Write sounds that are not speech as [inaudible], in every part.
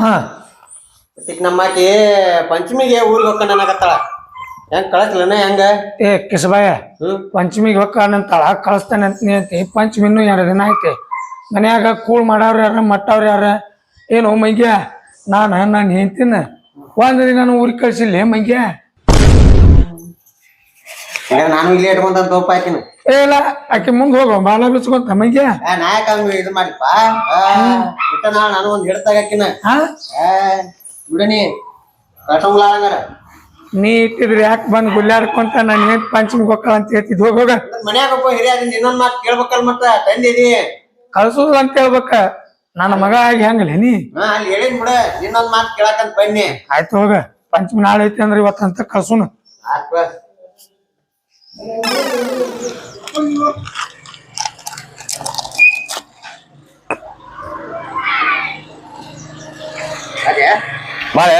ಹಾ. ಈಗ ನಮ್ಮಾಕಿ ಪಂಚಮಿಗೆ ಊರಿಗೆ ಹೋಗ್ಕೊಂಡ್ ಅನ್ನಕತ್ತಾಳ ಹೆಂಗ್ ಕಳಸ್ಲನ ಹೆಂಗ? ಏ ಕಿಸಬಾಯ ಪಂಚಮಿಗೆ ಹೊಕ್ಕಾನಂತಾಳ ಕಳಿಸ್ತಾನೆ ಅಂತ. ನೀ ಅಂತಿ ಪಂಚಮಿನೂ ಎರಡು ದಿನ ಐತಿ. ಮನ್ಯಾಗ ಕೂಳ್ ಮಾಡವ್ರ ಯಾರ ಮಟ್ಟವ್ರ ಯಾರ? ಏನು ಮಂಗ್ಯ? ನಾನು ನಾನು ಹೆಂಡ್ತಿನ ಒಂದ್ ದಿನ ಊರಿಗೆ ಕಳ್ಸಿಲ್ಲ ಮಂಗ್ಯ? ನಾನು ಇಲ್ಲಿ ಇಟ್ಕೊಂತ ತೋಪ ಹಾಕಿನ ಇಲ್ಲ ಆಕೆ ಮುಂದ್ ಹೋಗೋ ಬಾಲ ಬಿಚ್ಕೊಂತ ಮೈಗೆ ನಾಯಕ ಇದು ಮಾಡಿಪ್ಪ ಬಿಟ್ಟ ನಾ ನಾನು ಒಂದ್ ಹಿಡ್ತಾಗ ಹಾಕಿನ ಬಿಡನಿ ಕಟ್ಟಂಗ್ಲ ನೀ ಇಟ್ಟಿದ್ರಿ ಯಾಕೆ ಬಂದ್ ಗುಲ್ಲಾಡ್ಕೊಂತ ನಾನು ಏನ್ ಪಂಚಮ್ ಹೊಕ್ಕಳ ಅಂತ ಹೇಳ್ತಿದ್ ಹೋಗ ಹೋಗ. ಮನ್ಯಾಗ ಒಬ್ಬ ಹಿರಿಯ ಇನ್ನೊಂದ್ ಮಾತು ಕೇಳ್ಬೇಕಲ್ ಮತ್ತ ತಂದಿದಿ ಕಳ್ಸೋದು ಅಂತ ಹೇಳ್ಬೇಕ. ನನ್ನ ಮಗ ಆಗಿ ಹೆಂಗಲ್ಲ ನೀ? ಅಲ್ಲಿ ಹೇಳಿನ್ ಬಿಡ ಇನ್ನೊಂದ್ ಮಾತು ಕೇಳಕಂತ ಬನ್ನಿ. ಆಯ್ತು ಹೋಗ. ಪಂಚಮಿ ನಾಳೆ ಐತಿ ಅಂದ್ರೆ ಇವತ್ತಂತ ಕಳ್ಸೋಣ ಅದೇ ಬಾಳೆ.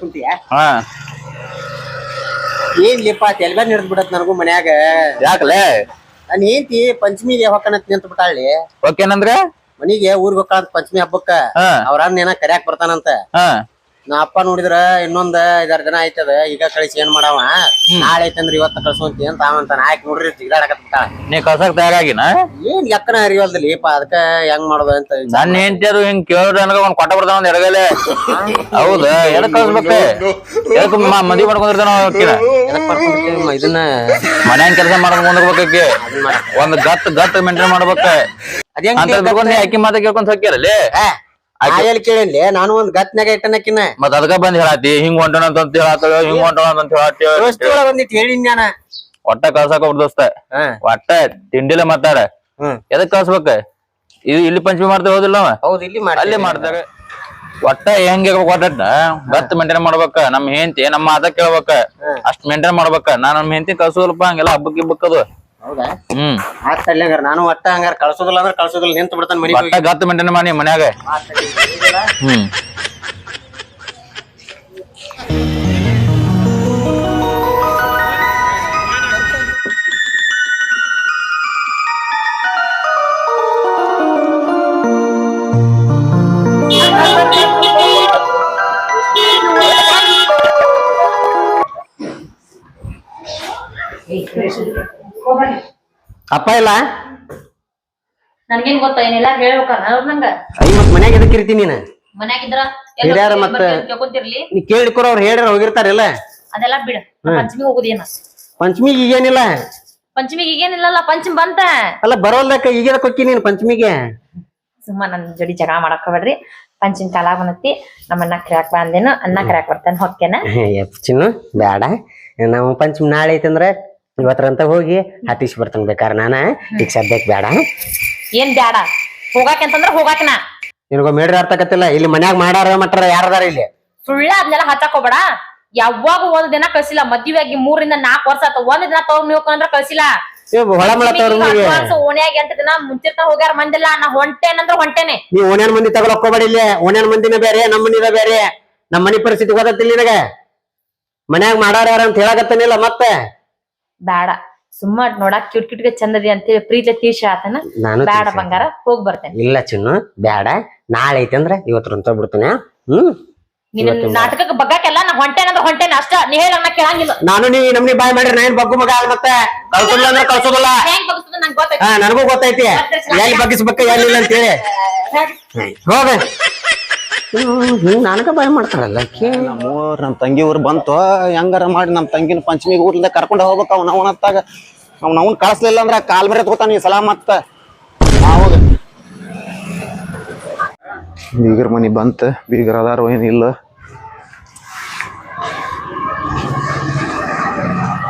ಕುಂತೀಯ? ಹಾ. ಏನ್ ಲಿಪ್ಪ ತೆಲ್ಬ್ಯಾನ್ ಹಿಡ್ದು ಬಿಡತ್ ನನಗೂ ಮನ್ಯಾಗ. ಯಾಕಲೇ? ನಾನು ಏಂತಿ ಪಂಚಮಿಗೆ ಹೊಕ್ಕನತ್ ನಿಂತ ಬಿಟ್ಟಾಳಿ ಓಕೆನಂದ್ರೆ ಮನಿಗೆ ಊರ್ಗ್ ಹೊಕ್ಕಳಂತ ಪಂಚಮಿ ಹಬ್ಬಕ್ಕ ಹಾ. ಅವ್ರ ಅಣ್ಣ ಏನ ಕರ್ಯಾಕ್ ಬರ್ತಾನಂತ. ಹಾ. ನಾ ಅಪ್ಪ ನೋಡಿದ್ರ ಇನ್ನೊಂದ್ ಐದಾರು ದಿನ ಐತದ ಈಗ ಕಳಿಸಿ ಏನ್ ಮಾಡವ? ನಾಳೆ ಐತಂದ್ರ ಇವತ್ತ ಕಳ್ಸೋಂತಿ ಅಂತ ಅವಂತಾನ ಆಯ್ತು ನೋಡ್ರಿ ನೀ ಕಳ್ಸಕ್ ತಯಾರಾಗಿನ? ಏನ್ ಯಾಕನ ಅರಿವಲ್ದಲ್ಲಿ ಲಿಪ್ಪ ಅದಕ್ಕ ಹೆಂಗ್ ಮಾಡೋದು ಅಂತ ನನ್ನ ಹೆಂಡತಿ ಅದು ಹಿಂಗ್ ಕೇಳಿದ್ರೆ ನನಗ ಒಂದ್ ಕೊಟ್ಟ ಬರ್ತಾವ ಒಂದ್ ಎಡಗಲೆ. ಹೌದ? ಎದಕ್ ಕಳ್ಸ್ಬೇಕೆ? ಎದಕ್ ಮ- ಮದ್ವಿ ಮಾಡ್ಕೊಂಡಿರ್ತಾನ ಇದನ್ನ? ಮನ್ಯಾಗ ಕೆಲಸ ಮಾಡ್ಕೊಂಡ್ ಒಂದ್ ಗತ್ ಗತ್ ಮೇಂಟೈನ್ ಮಾಡ್ಬೇಕ. ಅದೇ ಅಂತ ಅಕ್ಕಿ ಮಾತಾ ಕೇಳ್ಕೊಂಡ್ ಹೋಗ್ಯಾರಲ್ಲಿ ಆಯಲ್ಲಿ ಕೇಳಿ ನಾನು ಒಂದ್ ಗತ್ನಾಗ ಇಟ್ಟನಕಿನ ಮತ್ ಅದಕ್ಕ ಬಂದ್ ಹೇಳಾತಿ ಹಿಂಗ್ ಹೊಂಟೋಣ ಅಂತ ಹೇಳಾತ ಹಿಂಗ್ ಹೊಂಟೋಣ ಅಂತ ಹೇಳಾತಿ ದೋಸ್ತಿ ಒಳಗ್ ಒಂದಿಟ್ ಹೇಳಿನ್ ನಾನ ಒಟ್ಟ ಕಳ್ಸಕ್ ಹೋಗ್ ದೋಸ್ತ. ಹಾ. ಒಟ್ಟ ತಿಂಡಿಲೆ ಮಾತಾಡ. ಹ್ಮ್. ಎದಕ್ ಕಳ್ಸ್ಬೇಕ? ಇದು ಇಲ್ಲಿ ಪಂಚಮಿ ಮಾಡ್ತೇವೆ ಹೋದಿಲ್ಲ ಅವ? ಹೌದು ಇಲ್ಲಿ ಅಲ್ಲಿ ಮಾಡ್ತಾರೆ. ಒಟ್ಟ ಹೆಂಗ್ ಒಟ್ಟ ಗತ್ ಮೇಂಟೈನ್ ಮಾಡ್ಬೇಕ. ನಮ್ ಹೆಂಡತಿ ನಮ್ಮ ಮಾತ ಕೇಳ್ಬೇಕ. ಅಷ್ಟ್ ಮೇಂಟೈನ್ ಮಾಡ್ಬೇಕ. ನಾ ನಮ್ ಹೆಂಡತಿ ಕಳ್ಸೋದಲ್ಪ ಹಂಗೆಲ್ಲ ಹಬ್ಬಕ್ ಇಬ್ಬಕ್ಕದು ಹೌದಾ? ಹ್ಮ್. ಆತ್ ತಡ್ಲಿ ನಾನು ಒಟ್ಟ ಹಂಗಾರ ಕಳ್ಸೋದಿಲ್ಲ ಅಂದ್ರೆ ಕಳ್ಸೋದಿಲ್ಲ. ನಿಂತ ಬಿಡ್ತಾನೆ ಮನಿಗೆ ಒಟ್ಟ ಗತ್ ಮೇಂಟೈನ್ ಮಾಡಿ ಮನ್ಯಾಗ. ಹ್ಮ್. ಅಪ್ಪ ಇಲ್ಲ? ನನ್ಗೇನ್ ಗೊತ್ತ ಏನಿಲ್ಲ ಹೇಳ್ಬೇಕ ನಂಗ. ಐ ಮತ್ ಮನ್ಯಾಗ ಎದಕ್ ಇರ್ತೀನಿ ನೀನ? ಮನ್ಯಾಗಿದ್ರ ಹಿರಿಯರ ಮತ್ತ- ಕೇಳ್ಕೊಂತಿರ್ಲಿ. ನೀ ಕೇಳಿಕೊರ ಅವ್ರು ಹೇಳ್ಯಾರ ಹೋಗಿರ್ತಾರಲ್ಲ ಅದೆಲ್ಲ ಬಿಡ ಪಂಚಮಿ ಹೋಗುದೇನ. ಪಂಚಮಿಗೆ ಈಗೇನಿಲ್ಲ? ಪಂಚಮಿಗೆ ಈಗೇನಿಲ್ಲಲ್ಲ ಪಂಚಮಿ ಬಂತ. ಅಲ್ಲ ಬರೋಲ್ದಕ್ಕ ಈಗ ಕೊಕ್ಕಿ ನೀನ್ ಪಂಚಮಿಗೆ? ಸುಮ್ಮ ನನ್ ಜೋಡಿ ಜಗಳ ಮಾಡಕ್ ಬೇಡ್ರಿ ಪಂಚಮಿ ಕಾಲ ಬಂದತಿ ನಮ್ಮನ್ನ ಕ್ರ್ಯಾಕ್ ಬಂದೇನು ಅನ್ನ ಕ್ರ್ಯಾಕ್ ಬರ್ತಾನೆ ಹೊಕ್ಕೇನ. ಚಿನ್ನು ಬೇಡ. ನಾವು ಪಂಚಮಿ ನಾಳೆ ಐತಂದ್ರ ಇವತ್ತರಂತ ಹೋಗಿ ಹತ್ತಿಸಿ ಬರ್ತಾನೆ ಬೇಕಾರ ನಾನ. ಈಗ ಸದ್ಯಕ್ಕೆ ಬೇಡ. ಏನ್ ಬ್ಯಾಡ ಹೋಗಾಕಂತಂದ್ರ ಹೋಗಾಕನ. ನಿನಗ ಮೇಡ್ರಿ ಅರ್ಥಕತ್ತಿಲ್ಲ ಇಲ್ಲಿ ಮನ್ಯಾಗ ಮಾಡಾರ ಮಟ್ರ ಯಾರದಾರ ಇಲ್ಲಿ? ಸುಳ್ಳ ಅದ್ನೆಲ್ಲ ಹಚ್ಚಾಕೋಬೇಡ ಯಾವಾಗ ಒಂದ್ ದಿನ ಕಳ್ಸಿಲ್ಲ ಮದ್ವೆ ಆಗಿ ಮೂರಿಂದ ನಾಲ್ಕು ವರ್ಷ ಆತ. ಒಂದ್ ದಿನ ತಗೊಂಡ್ ನೀವು ಅಂದ್ರ ಕಳ್ಸಿಲ್ಲ. ಏ, ಹೊಳ ಮಳ ತವ್ರಿಗೆ ಓಣ್ಯಾಗಿ ಎಂಟ ದಿನ ಮುಂಚಿರ್ತ ಹೋಗ್ಯಾರ ಮಂದಿಲ್ಲ. ನಾ ಹೊಂಟೇನಂದ್ರ ಹೊಂಟೇನೆ. ನೀ ಓಣ್ಯಾನ್ ಮಂದಿ ತಗೊಳಕ್ಕೋಬೇಡ ಇಲ್ಲಿ. ಓಣ್ಯಾನ್ ಮಂದಿನ ಬೇರೆ ನಮ್ಮ ಮನಿದ ಬೇರೆ. ನಮ್ಮ ಮನಿ ಪರಿಸ್ಥಿತಿ ಗೊತ್ತಿಲ್ಲ ನಿನಗ. ಮನ್ಯಾಗ ಮಾಡಾರ ಯಾರ ಅಂತ ಹೇಳಕತ್ತನಿಲ್ಲ ಮತ್ತೆ. ಬೇಡ. ಸುಮ್ಮ ನೋಡಕ್ ಕ್ಯೂಟ್ ಕ್ಯೂಟ್ಗೆ ಚಂದದಿ ಅಂತೇಳಿ ಪ್ರೀತಿ ತೀರ್ಷ ಆತನ. ನಾನು ಬೇಡ. ಬಂಗಾರ ಹೋಗ್ ಬರ್ತೇನೆ. ಇಲ್ಲ ಚಿನ್ನು ಬೇಡ. ನಾಳೆ ಐತಂದ್ರ ಅಂದ್ರೆ ಬಿಡ್ತೀನಿ ಹ್ಮ್? ನಿನ್ನ ಇವತ್ತು. ನಾಟಕಕ್ಕೆ ಬಗ್ಗಕ್ಕೆಲ್ಲ ನಾ ಹೊಂಟೇನಂದ್ರ ಹೊಂಟೇನ ಅಷ್ಟ. ನೀ ಹೇಳ ನಾ ಕೇಳಂಗಿಲ್ಲ. ನಾನು ನೀ ನಮ್ನಿ ಬಾಯ್ ಮಾಡ್ರಿ ನಾ ಏನ್ ಬಗ್ಗು ಮಗ ಅಲ್ಲ ಮತ್ತೆ? ಕಳ್ಸೋದಿಲ್ಲ ಅಂದ್ರೆ ಕಳ್ಸೋದಿಲ್ಲ. ಹೆಂಗ್ ಬಗ್ಸ್ತದ ನಂಗೆ ಗೊತ್ತೈತಿ. ಹಾ ನನಗೂ ಗೊತ್ತೈತಿ. ಎಲ್ಲಿ ಬಗ್ಗಿಸ್ಬೇಕ ಎಲ್ಲಿಲ್ಲ ಅಂತೇಳಿ. ಹೋಗ. ಹಿಂಗ್ ನನಗ ಭಯ ಮಾಡ್ತಾರಲ್ಲ ಆಕಿ. ನಮ್ಮೂರ್ ನಮ್ ತಂಗಿ ಊರ್ ಬಂತು ಹೆಂಗಾರ ಮಾಡಿ ನಮ್ಮ ತಂಗಿನ ಪಂಚಮಿಗೆ ಊರಿಂದ ಕರ್ಕೊಂಡು ಹೋಗ್ಬೇಕು ಅವ್ನ ಅವನತ್ತಾಗ ಅವ್ನ ಅವ್ನ ಕಳಿಸ್ಲಿಲ್ಲ ಅಂದ್ರೆ ಕಾಲ್ ಬರೆ ತಗೋತಾನ ಈ ಸಲ ಮತ್ತ. ಬೀಗರ್ ಬೀಗರ ಮನಿ ಬಂತ. ಬೀಗರ ಅದಾರ ಏನಿಲ್ಲ.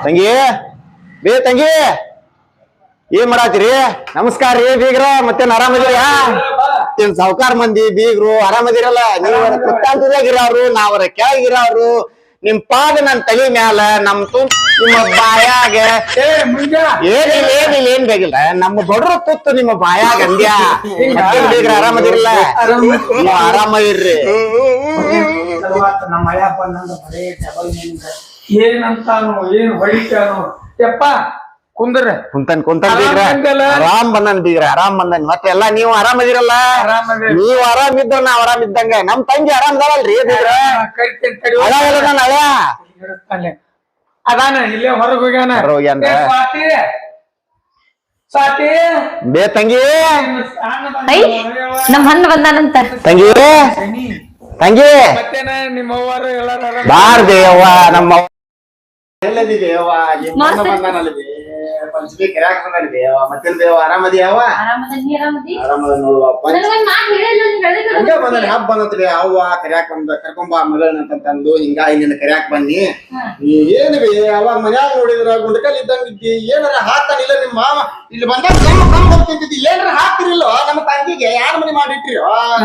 ತಂಗಿ, ಬೇ ತಂಗಿ. ಏನ್ ಮಾಡಾತಿರಿ? ನಮಸ್ಕಾರ ರೀ ಬೀಗ್ರ. ಮತ್ತೇನ್ ಆರಾಮದಿರಿ ಏನ್ ಸಾವುಕಾರ ಮಂದಿ ಬೀಗರು ಆರಾಮದಿರಲ್ಲ? ನೀವರ ಕುತ್ತಾಂತದಾಗಿರೋರು ನಾವರ ಕೆಳಗಿರೋರು ನಿಮ್ ಪಾದ ನನ್ ತಲೆ ಮ್ಯಾಲ ನಮ್ ತು ನಿಮ್ಮ ಬಾಯಾಗ. ಏನಿಲ್ಲ ಏನಿಲ್ಲ ಏನ್ ಬೇಕಿಲ್ಲ. ನಮ್ಮ ಬಡ್ರ ತುತ್ತು ನಿಮ್ಮ ಬಾಯಾಗ ಅಂದ್ಯ? ಮತ್ತೇನ್ ಬೀಗ್ರ ಆರಾಮದಿರಲ್ಲ? ನೀವು ಇರ್ರಿ. ನಮ್ಮ ಏನಂತಾನು ಏನ್ ಹೊಡಿತಾನು. ಯಪ್ಪ ಕುಂದ್ರ ಕುಂತನ್ ಕುಂತನ್ ಬೀಗ್ರ. ಆರಾಮ್ ಆರಾಮ್ ಬಂದನ್ ಬೀಗ್ರ ಆರಾಮ್ ಬಂದನ್. ಮತ್ತೆ ಎಲ್ಲಾ ನೀವು ಆರಾಮದಿರಲ್ಲ ಆರಾಮದೇ ನೀವು ಆರಾಮ್ ಇದ್ರ ನಾವ್ ಆರಾಮ್ ಇದ್ದಂಗ. ನಮ್ ತಂಗಿ ಆರಾಮ್ ಬೀಗ್ರ? ಅದಾನ ಇಲ್ಲೇ ಹೊರಗ್ ಹೋಗ್ಯಾನ? ಹೊರಗ್ ಹೋಗ್ಯಾನ. ಏ, ಸ್ವಾತಿ. ಸ್ವಾತಿ. ಬೇ ತಂಗಿ. ಐ ನಮ್ ಹಣ್ಣ ಬಂದಾನಂತ. ತಂಗಿ. ತಂಗಿ. ಮತ್ತೇನ ನಿಮ್ಮ ಎಲ್ಲಾರು ಪಂಚಮಿ ಕರ್ಯಾಕ್ ಬಂದನ್ ಆರಾಮದಿ ಯಾವ ಆರಾಮದ. ನೋಡುವ. ಹಂಗೆ ಬಂದನ್ ಹಬ್ಬ ಬಂದತ್ರಿ ಅವ್ವ ಕರ್ಯಾಕ್ ಬಂದ ಕರ್ಕೊಂಬ ಮಗಳನ್ನ ತಂದು ನಿನ್ನ ಕರ್ಯಾಕ್ ಬನ್ನಿ. ನೀ ಏನ್ ಬಿ ಅವಾಗ ಮನ್ಯಾಗ ನೋಡಿದ್ರ ಗುಂಡಕಲ್ ಇದ್ದಂಗ ಇದ್ದಿ ಏನಾರ ಹಾಕ್ತಾನಿಲ್ಲ ನಿಮ್ ಮಾವ ಇಲ್ಲಿ ಬಂದಾಗ ಕಮ್ಮ ಕಮ್ಮ ಹೋಗ್ತಿದ್ದಿ ಏನಾರ ಹಾಕ್ತಿರಿಲ್ಲ? ನಮ್ಮ ತಂಗಿಗೆ ಯಾರ ಮನೆ ಮಾಡಿಟ್ರಿ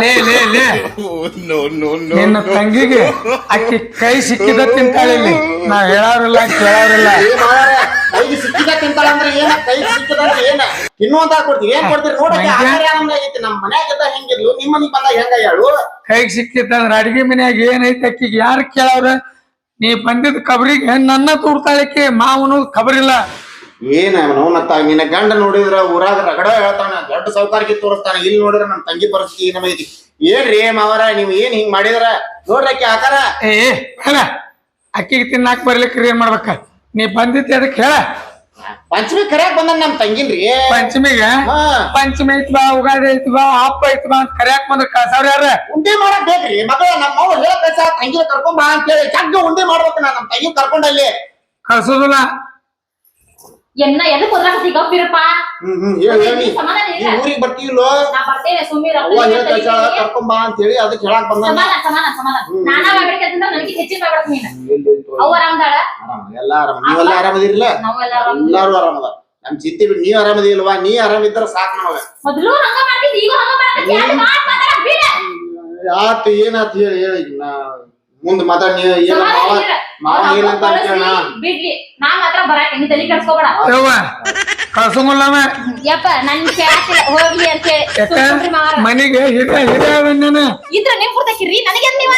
ಲೇ ಲೇ ಲೇ. [laughs] ನಿನ್ನ ತಂಗಿಗೆ ಅಕ್ಕಿ ಕೈ ಸಿಕ್ಕಿದ ತಿಂತಾಳಿ ನಾ ಹೇಳಾರಿಲ್ಲ ಕೇಳಾರಿಲ್ಲ. ಕೈಗೆ ಸಿಕ್ಕಿದ ತಿಂತಾಳ ಅಂದ್ರೆ ಏನ? ಕೈ ಸಿಕ್ಕಿದ ಅಂದ್ರೆ ಏನ? ಇನ್ನೊಂದ ಕೊಡ್ತೀವಿ ಏನ್ ಕೊಡ್ತೀರಿ? ನೋಡಕ್ಕೆ ಆಹಾರ ಐತಿ? ನಮ್ಮ ಮನ್ಯಾಗ ಹೆಂಗಿದ್ಲು? ನಿಮ್ಮ ಮನೆಗ್ ಬಂದಾಗ ಹೆಂಗ ಹೇಳು? ಕೈಗೆ ಸಿಕ್ಕಿತ್ತಂದ್ರ ಅಡಿಗೆ ಮನ್ಯಾಗ ಏನೈತಿ ಅಕ್ಕಿಗೆ? ಯಾರು ಕೇಳವ್ರ? ನೀ ಬಂದಿದ್ ಕಬರಿಗೆ ನನ್ನ ತೂರ್ತಾಳಕ್ಕೆ ಮಾವನು ಕಬರಿಲ್ಲ. ಏನ ಅವನತ್ತ ನಿನ್ನ ಗಂಡ ನೋಡಿದ್ರ ಊರಾಗ ರಗಡ ಹೇಳ್ತಾನ ದೊಡ್ಡ ಸೌಕಾರಕ್ಕೆ ತೋರಿಸ್ತಾನ. ಇಲ್ಲಿ ನೋಡಿದ್ರ ನನ್ನ ತಂಗಿ ಪರಿಸ್ಥಿತಿ ನಮೈತಿ ಏನ್ರಿ ಮಾವರ ನೀವ್ ಏನ್ ಹಿಂಗ್ ಮಾಡಿದ್ರ? ನೋಡ್ರಕ್ಕೆ ಆಕಾರ. ಏ ಅಕ್ಕಿಗೆ ತಿನ್ನಾಕ್ ಬರ್ಲಿಕ್ಕೆ ಏನ್ ಮಾಡ್ಬೇಕ? ನೀ ಬಂದಿದ್ದೆ ಅದಕ್ಕೆ ಹೇಳ. ಪಂಚಮಿ ಕರ್ಯಾಕ್ ಬಂದ ನಮ್ ತಂಗಿನ್ರಿ. ಪಂಚಮಿಗೆ? ಹಾ. ಪಂಚಮಿ ಐತ್ ಬಾ ಉಗಾದಿ ಐತ್ ಬಾ ಹಬ್ಬ ಐತ್ ಬಾ ಅಂತ ಕರ್ಯಾಕ್ ಬಂದ್ರ ಕಳ್ಸವ್ರ ಯಾರ? ಉಂಡಿ ಮಾಡಕ್ ಬೇಕ್ರಿ. ಮಗಳ ನಮ್ಮ ಅವ್ವ ಹೇಳ ತಂಗಿ ಕರ್ಕೊಂಡ್ ಬಾ ಅಂತ ಹೇಳಿ ಜಗ್ಗ ಉಂಡೆ ಮಾಡ್ಬೇಕು ನಾ ನಮ್ ತಂಗಿ ಕರ್ಕೊಂಡಲ್ಲಿ ಕಳ್ಸೋದಿಲ್ಲ. ಎನ್ನ ಎದಕ್ ಹೋದ್ರಾಕತ್ತಿ ಸಿಗಪ್ಪಿರಪ್ಪ ಸಮಾಧಾನ ಇಲ್ಲ? ಊರಿಗೆ ಬರ್ತೀವಿಲ್ಲೋ ನಾ ಬರ್ತೇನೆ ಸುಮ್ಮೀರ ಅವ್ವ ಹೇಳ ಕಳ್ಸಾಳ ಕರ್ಕೊಂಡ್ ಬಾ ಅಂತ ಹೇಳಿ ಅದಕ್ಕೆ ಹೇಳಕ್ ಬಂದ ಸಮಾಧಾನ ಸಮಾಧಾನ ಸಮಾಧಾನ. ನಾನಾ ಮಾಡ್ಬೇಕಂತಂದ್ರ ನನಗೆ ಹೆಚ್ಚಿನ ಮಾಡ್ಬೇಕು ನೀನ್. ಅವ್ ಆರಾಮದಾಳ ಎಲ್ಲ ಆರಾಮ. ನೀವೆಲ್ಲ ಆರಾಮದಿರಲ್ಲ ಎಲ್ಲಾರು ಆರಾಮದ ನಮ್ ಚಿಂತೆ ಬಿಟ್ಟು ನೀವ್ ಆರಾಮದಿಲ್ವಾ ನೀ ಆರಾಮಿದ್ರ ಸಾಕ್ ನಮಗ. ಮೊದ್ಲು ಹಂಗ ಮಾಡ್ತಿದ್ ಈಗ ಹಂಗ ಮಾಡ್ತಿದ್ ಯಾರು ಮಾತ್ ಮಾತಾಡ ಆತ್ ಏನಾತ್ ಹೇಳಿ ಹೇಳಿ. ನಾ ಮುಂದ್ ಮಾತಾಡ್ ನೀ ಏನ ಸಮಾಧಾನ ಮಾವ ಇರ. ಮಾವ ಏನಂತ ಕೇಳಣ? ಬಿಡ್ಲಿ ನಾ ಮಾತ್ರ ಬರಾಕ ನೀ ತಲೆ ಕೆಡ್ಸ್ಕೊಬೇಡ ಯವ್ವ ಯಪ್ಪ ನನ್ ಹೋಗ್ಲಿ ಅಂತ ಹೇಳಿ. ಮನಿಗೆ ಹಿರಿಯ ಹಿರಿಯ ಇದ್ರ ನಿಮ್ ಪುರ್ತಕಿರಿ ನನಗೆ ನೀವ?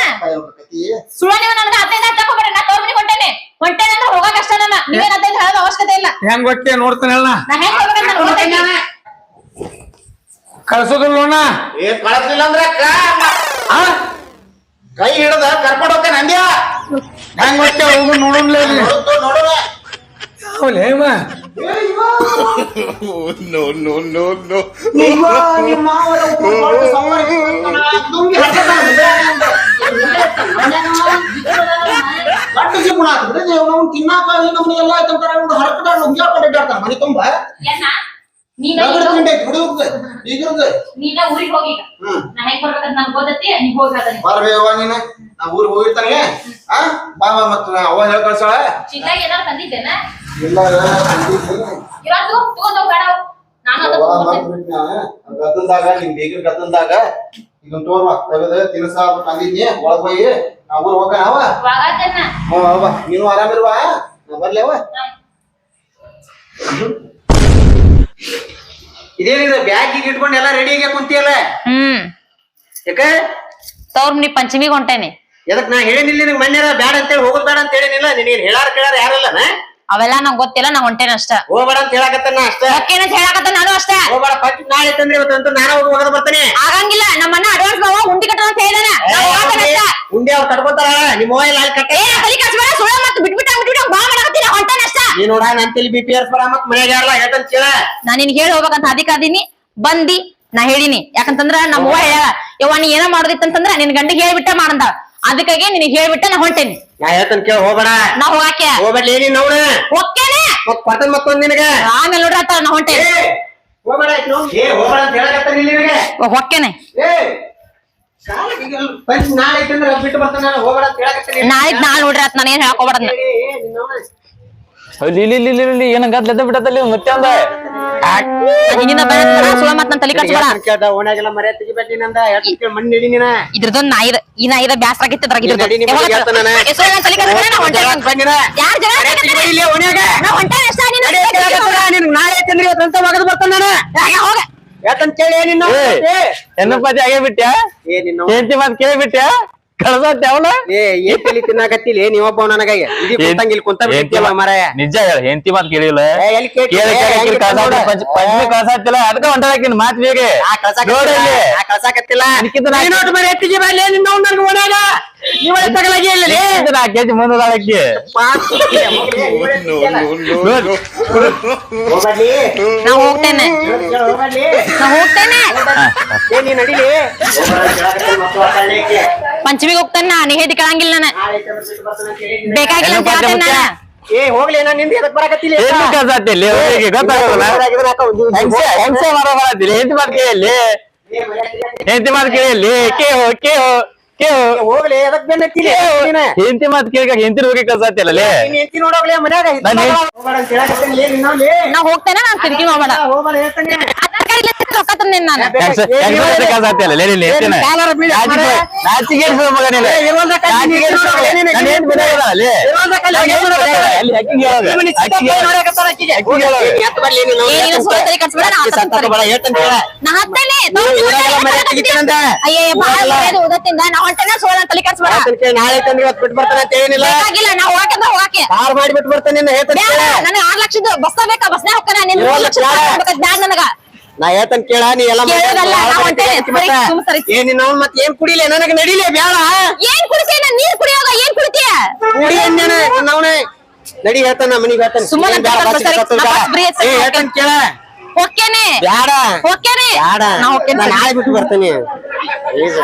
ಸುಳ್ಳ ನೀವು ನನಗೆ ಹದಿನೈದು ಹತ್ತು ತಗೊಂಡ್ರೆ ನಾ ತೋರ್ ಮನೆಗೆ ಹೊಂಟೇನೆ. ಹೊಂಟೇನೆ ಅಂದ್ರೆ ಹೋಗಕ್ ಅಷ್ಟ ನನ್ನ ನೀವೇನ್ ಹದಿನೈದು ಹೇಳೋದು ಅವಶ್ಯಕತೆ ಇಲ್ಲ. ಹೆಂಗ್ ಗೊತ್ತೇ ನೋಡ್ತಾನೆ ಹೇಳ ನಾ ಹೆಂಗ್ ಹೋಗ್ಬೇಕಂತ ಗೊತ್ತೈತಿ. ಕಳ್ಸೋದಿಲ್ಲೋಣ ಏ ಕಳಸ್ಲಿಲ್ಲ ಅಂದ್ರೆ ಆ? ಕೈ ಹಿಡದ ಕರ್ಕೊಂಡ್ ಹೋಗ್ತಾನೆ ನಂದ್ಯ ಹೆಂಗ್ ಗೊತ್ತೇ ಹೋಗು ಹರ್ಕೊತಾನ. ಗಟ್ಟ ಜೀವನ ಆತು ಬಿಡಿ ಅವ್ನು ತಿನ್ನಾಕ ಅಡ್ಡಾಡ್ತಾನ ಮನೆ ತುಂಬಾ? ನೀನ ಊರಿಗೆ ಹೋಗಿ ನಾ ಹೆಂಗ್ ಬರ್ಬೇಕಂತ ನನ್ಗೆ ಗೊತ್ತೈತಿ ನೀವ್ ಹೋಗಿ ಅದನ್ನ. ಬರ್ಬೇವ ನೀನ. ನಾ ಊರಿಗೆ ಹೋಗಿರ್ತಾನೆ. ಆ? ಬಾ ಬಾ ಮತ್ತ ಅವ ಹೇಳ್ ಕಳ್ಸಾಳ. ಚಿಂತಾಗ ಏನಾರು ತಂದಿದ್ದೇನ? ಇಲ್ಲ ಇವತ್ತು ಹೋಗ್ ಬೇಡ. ನಾನು ಅದನ್ನ ತಗೊಂಡ್ಬರ್ತೇನೆ. ಗದ್ದಲ್ದಾಗ ನಿಮ್ ಬೀಗರ ಗದ್ದಲ್ದಾಗ ಇದನ್ ತೋರ್ವ ತೆಗದ ತಿನ್ಸ ತಂದಿದ್ನಿ ಒಳಗ್ ಹೋಗಿ ನಾ ಊರ್ ಹೋಗ ವಾಗಾತೇನ? ನೀನು ಆರಾಮಿರುವ? ನಾ ಬರ್ಲಿ ಅವ ಇದೇನಿದೆ ಬ್ಯಾಗ್ ಇಟ್ಕೊಂಡು ಎಲ್ಲ ರೆಡಿ ಆಗಿ ಕುಂತಿಯಲ್ಲ? ಹ್ಮ್. ಯಾಕ? ತವ್ರ ನೀ ಪಂಚಮಿಗೆ ಹೊಂಟೇನಿ. ಎದಕ್ ನಾ ಹೇಳಿನಿಲ್ಲ ನಿನಗೆ ಮನ್ಯಾರ ಬ್ಯಾಡ ಅಂತೇಳಿ ಹೋಗೋದ್ ಬೇಡ ಅಂತ ಹೇಳಿನಿಲ್ಲ ನಿನಗೆ ಹೇಳಾರ ಕೇಳಾರ ಯಾರಿಲ್ಲ ಅವೆಲ್ಲ ನಂಗ್ ಗೊತ್ತಿಲ್ಲ ನಾ ಹೊಂಟೇನ ಅಷ್ಟ. ಹೋಗ್ಬೇಡ ಅಂತ ಹೇಳಕತ್ತಾನ ಅಷ್ಟೇ? ಓಕೆನಂತ ಹೇಳಕತ್ತ ನಾನು ಅಷ್ಟ? ಹೋಗ್ಬೇಡ ಪಟ್ ನಾಳೆ ತಂದ್ರೆ ಇವತ್ತು ಅಂತೂ ನಾನು ಹೋಗಿ ಹೋಗದ ಬರ್ತಾನೆ. ಆಗಂಗಿಲ್ಲ ನಮ್ಮನ್ನ ಅಡ್ವಾನ್ಸ್ ಬಾವ ಉಂಡಿ ಕಟ್ಟೋ ಅಂತ ಹೇಳಿದಾನ. ಉಂಡಿ ಅವ್ರು ಕಟ್ಕೋತಾರ ನಿಮ್ಮ ಮೊಬೈಲ್ ಅಲ್ಲಿ ಕಟ್ಟೆ. ಏ ತಲಿ ಕಚ್ಬೇಡ ಸುಳ್ಳ ಮತ್ತೆ ಬಿಟ್ಬಿಟ್ಟ ಬಿಟ್ಬಿಟ್ಟ ಬಾ ಮಾಡಕತ್ತೀನಿ ಹೊಂಟೇನ ಅಷ್ಟ? ನೀ ನೋಡ ನನ್ ತಲಿ ಬಿ ಪಿ ಆರ್ ಬರ ಹೇಳ್ತನ್ ಮನೆಗೆ ಯಾರಲ್ಲ ಹೇಳ್ತಾನೆ ಕೇಳ. ನಾ ನಿನ್ಗೆ ಹೇಳಿ ಹೋಗ್ಬೇಕಂತ ಅದಿಕಾದೀನಿ ಬಂದಿ ನಾ ಹೇಳಿನಿ. ಯಾಕಂತಂದ್ರ ನಮ್ಮ ಅವ್ವ ಹೇಳ ಯವ್ವ ನೀ ಏನೋ ಮಾಡೋದಿತ್ತಂತಂದ್ರ ನಿನ್ ಗಂಡಿಗೆ ಹೇಳ್ಬಿಟ್ಟ ಮಾಡಂದ ಅದಕ್ಕಾಗಿ ನಿನಗೆ ಹೇಳ್ಬಿಟ್ಟು ನಾ ಹೊಂಟೇನಿ. ನಾ ಹೇಳ್ತಾನೆ ಕೇಳ ಹೋಗ್ಬೇಡ. ನಾ ಹೋಗಾಕೆ. ಹೋಗ್ಬೇಡ ಏನಿ ನೋಡ. ಹೋಗ್ತೇನೆ. ಮತ್ ಕೊಡ್ತಾನೆ ಮತ್ತೊಂದ್ ನಿನಗೆ. ಆಮೇಲೆ ನೋಡ್ರಿ ಆತ ನಾ ಹೊಂಟೆ ಏ, ಹೋಗ್ಬೇಡ ಆಯ್ತು ಏ ಹೋಗ್ಬೇಡ ಅಂತ ಹೇಳಕತ್ತಾನ ಇಲ್ಲಿ ನಿನಗೆ. ಹೊಕ್ಕೇನೆ ಏ ಕಾಲಕ್ಕೆ ಈಗ ಪಂಚ್ ನಾಳೆ ಹೋಗ್ಬೇಡ ನಾಳೆ ನೋಡ್ರಿ ಆತ ನಾನೇನ್ ಹೇಳಕ್ ಹೇಳಕೋಬಾರ್ದ ಏ, ಏ, ನಿನ್ನವ್ನ. ಇಲ್ಲಿ ಇಲ್ಲಿ ಇಲ್ಲಿ ಇಲ್ಲಿ ಇಲ್ಲಿ ಏನ ಗದ್ಲೆದ್ದ ಬಿಟ್ಟದಲ್ಲಿ ಮತ್ತೆ ಅಂದ ಹಿಂದಿನ ಬೇಡ ಸುಳ್ಳ ಮತ್ ನನ್ ತಲೆ ಕಚ್ಬೇಡ ಯಾಕಂತ ಕೇಳ್ದ ಓಣ್ಯಾಗೆಲ್ಲ ಮರ್ಯಾದೆ ತೆಗಿಬೇಡ ನೀನಂದ ಯಾಕಂತ ಕೇಳಿ ಮಣ್ಣು ಹಿಡಿ ನೀನ ಇದ್ರದೊಂದ್ ನಾಯಿದ ಈ ನಾಯಿದ ಬ್ಯಾಸರ ಆಗಿತ್ತದ್ರ ಈ ನಡಿ ನಿಮ್ಮ ಮನೆಗೆ ಹೇಳ್ತಾನೆ ನಾನು. ತಲೆ ಕಚ್ಬೇಡ ನಾ ಹೊಂಟೇನಿ ಜಗಳಕ್ಕೆ ಬಂದಿನ. ಯಾರ್ ಜಗಳ ಮರ್ಯಾದೆ ತೆಗಿಬೇಡ ಇಲ್ಲಿ ಓಣ್ಯಾಗ. ನಾ ಹೊಂಟೇನಿ ಅಷ್ಟ ನೀನು ನಡಿ ಅಂತ ಹೇಳಕತ್ತಾನ, ನಿನಗ್ ನಾಳೆ ಐತಂದ್ರೆ ಅಂತ ಒಗದು ಬರ್ತಾನೆ ನಾನು. ಹೋಗ ಯಾಕಂತ ಕೇಳಿ ನಿನ್ನ ಏ. ಹೆಣ್ಣು ಪತಿ ಆಗೇ ಬಿಟ್ಟ್ಯಾ ಏ ನಿನ್ನ ಹೆಂಡತಿ ಮಾತ್ ಕೇಳಿ ಅವಳ ಏ ಏನ್ ತಲಿ ತಿನ್ನಾಕತ್ತಿಲಿ ಏನ್ ನನಗ. ಕುಂತಂಗ ಇಲ್ಲಿ ಕುಂತ ಬಿಟ್ಟಿಲ್ಲ ಮಾರಾಯ. ನಿಜ ಹೇಳ ಹೆಂಡತಿ ಮಾತು ಕೇಳಿಲ್ಲ? ಎಲ್ಲಿ? ಕೇಳಿ. ಪಂಚಮಿ ಕಳ್ಸಾತಿಲ್ಲ ಅದಕ್ಕ ಹೊಂಟಾಕಿನ ಮಾತ್ ಬೇಗೆ. ಆ ಕಳ್ಸಾಕತ್ತಿಲ್ಲ, ನೀನ್ ಬರೀ ಎತ್ತಿಗೆ ಬರ್ಲಿ ನಿನ್ನ ಅವ್ನ್ ನನ್ಗ್ ಓಣ್ಯಾಗ ನೀವ್ ಒಳ್ಳೆ ತಗಲಾಗಿ ಇಲ್ಲಿ ಕೆಜಿ ಮುಂದಾಳಕ್ಕೆ ಹೋಗ್ಬಾಡ್ಲಿ ನಾ ಹೋಗ್ತೇನೆ. ನಾ ಹೋಗ್ತೇನೆ. ಏ ನೀ ನಡಿಲಿ. ಪಂಚಮಿಗೆ ಹೋಗ್ತೇನೆ ನಾ ನಿಹೇದಿ ಕಳಂಗಿಲ್ಲ ನಾನು. ಬೇಕಾಗಿಲ್ಲ ಅಂತ ಹೇಳ್ತೇನೆ ನಾನು. ಏ ಹೋಗ್ಲಿ ನಾ ನಿಂದ ಎದಕ್ ಬರಾಕತ್ತಿಲ್ಲ ಏನು ಕಳ್ಸಾತಿಲ್ಲ ಅವರಿಗೆ ಗೊತ್ತಾಗಲ್ಲ. ಹೆಂಗ್ಸೆ ಹೆಂಗ್ಸೆ ಮಾಡೋ ಬರತ್ತಿಲ್ಲ ಹೆಂಡತಿ ಮಾತ್ ಕೇಳಿ ಹೆಂಡತಿ ಮಾತ್ ಕೇಳಿ ಕೇ ಹೋ ಹೋಗ್ಲಿ ನೀನ? ಹೆಂಡತಿ ಮಾತ್ ಕೇಳಿ ಹೆಂಡತಿ ಹೋಗಿ ಕಸಾತಿಯಲ್ಲೇ ನೀನ್ ಹೆಂಡ್ತಿ ನೋಡೋಗ್ಲಿ ಮನ್ಯಾಗ. ನಾನ್ ಹೆಂಡ್- ಹೋಗ್ಬೇಡ ಅಂತ ಹೇಳಕತ್ತೀನಿ ಲೇ ನಿನ್ನವ್ಲಿ. ನಾ ಹೋಗ್ತೇನೆ ನಾನು ತಿರುಗಿ ಹೋಗ್ಬೇಡ. ಹೋಗ್ಬೇಡ ಹೇಳ್ತಾನೆ. ಆಧಾರ್ ಕಾರ್ಡ್ ಇಲ್ಲ ಅಂತ ರೊಕ್ಕ ತಂದೇನಿ ನಾನು. ಕಳ್ಸಾತಿಲ್ಲ ಲೇ ನೀನ್ ಹೆಂಡ್ತಿನ ಕಾಲಾರ ಬೀಳಿ ಮಾರ್ರೆ. ನಾಚಿಗೆ ಮಗ ಏ, ಇರುವಂತ ಕೈ ನೀನ್ ನಾಚಿಗೆ ನಾಳೆ ತಂದ್ರೆ ಇವತ್ತು ಬಿಟ್ಟು ಬರ್ತಾನೆ ಅಂತ ಏನಿಲ್ಲ. ಕಾರ್ ಬರ್ತಾನೆ. ನನಗೆ ಆರ್ ಲಕ್ಷದ ಬಸ್ ಬೇಕ? ಬಸ್ನೇ ಹೋಗ್ತಾನೆ. ನಿನ್ನ ಮೂರ್ ಇರೋಲ್ಲ ಲಕ್ಷ. ಬ್ಯಾಡ ನನಗ. ನಾ ಹೇಳ್ತಾನೆ ಕೇಳ ನೀ ಎಲ್ಲ ಕೇಳೋದಲ್ಲ, ನಾ ಹೊಂಟೇನೆ. ಸರಿ, ಸುಮ್ ಸರಿ. ಏ ನಿನ್ನ ಅವ್ನ್ ಮತ್ತೆ ಏನ್ ಕುಡಿಲೇ? ನನಗೆ ನಡಿಲೇ ಬ್ಯಾಡ ಏನ್ ಕುಡಿಸೇನ ನೀರ್ ಕುಡಿಯೋಗ ಏನ್ ಕುಡಿತೀಯ ಕುಡಿ ಅಂದೇನೆ ನಡಿ ಹೇಳ್ತಾನ ಮನಿಗೆ ಹೇಳ್ತಾನೆ. ಸುಮ್ಮನೆ ಬಸ್ ಬೇಡ. ಬಸ್ ಫ್ರೀ ಏ ಹೇಳ್ತಾನೆ ಕೇಳ. ಬ್ಯಾಡ ಓಕೆನೇ. ಬ್ಯಾಡ ನಾ ನಾ ನಾಳೆ ಬಿಟ್ಟು ಬರ್ತೀನಿ. ಈಗ.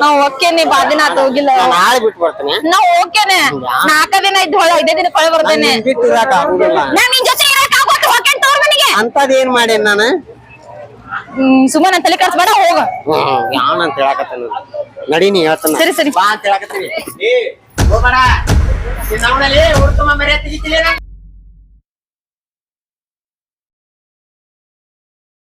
ನಾ ಹೋಗ್ತೇನೆ ಬಾ ದಿನ ಆತ ಹೋಗಿಲ್ಲ. ನಾ ನಾಳೆ ಬಿಟ್ಟು ಬರ್ತೀನಿ. ನಾ ಹೋಗ್ತೇನೆ ನಾಲ್ಕ ದಿನ ಇದ್ದು ಹೊಳೆ ಐದೇ ದಿನ ಹೊಳೆ ಬರ್ತೇನೆ. ನಾನ್ ನಿನ್ ಬಿಟ್ಟು ಇರಾಕ್ ಆಗುದಿಲ್ಲ. ನಾ ನಿನ್ ಜೊತೆ ಇರಕ್ ಹೋಗ್ತೇನೆ ತವ್ರ ಮನೆಗೆ. ಅಂತದೇನ್ ಏನ್ ಮಾಡೇನ್ ನಾನು? ಸುಮ್ಮನೆ ತಲೆ ಕಟ್ಸ್ಬೇಡ ಹೋಗ. ಯಾವನ ಅಂತ ಹೇಳಕತ್ತಾನ ನಡಿ ನೀ ಹೇಳ್ತಾನ ಸರಿ, ಸರಿ. ಬಾ ಅಂತ ಹೇಳಕತ್ತೀನಿ. ಏ ಹೋಗ್ಬೇಡ. ನಿನ್ನ ಅವನಲ್ಲಿ ಹುಡ್ತಮ್ಮ ಮರ್ಯಾದೆ ತೆಗಿತಿಲ್ಲ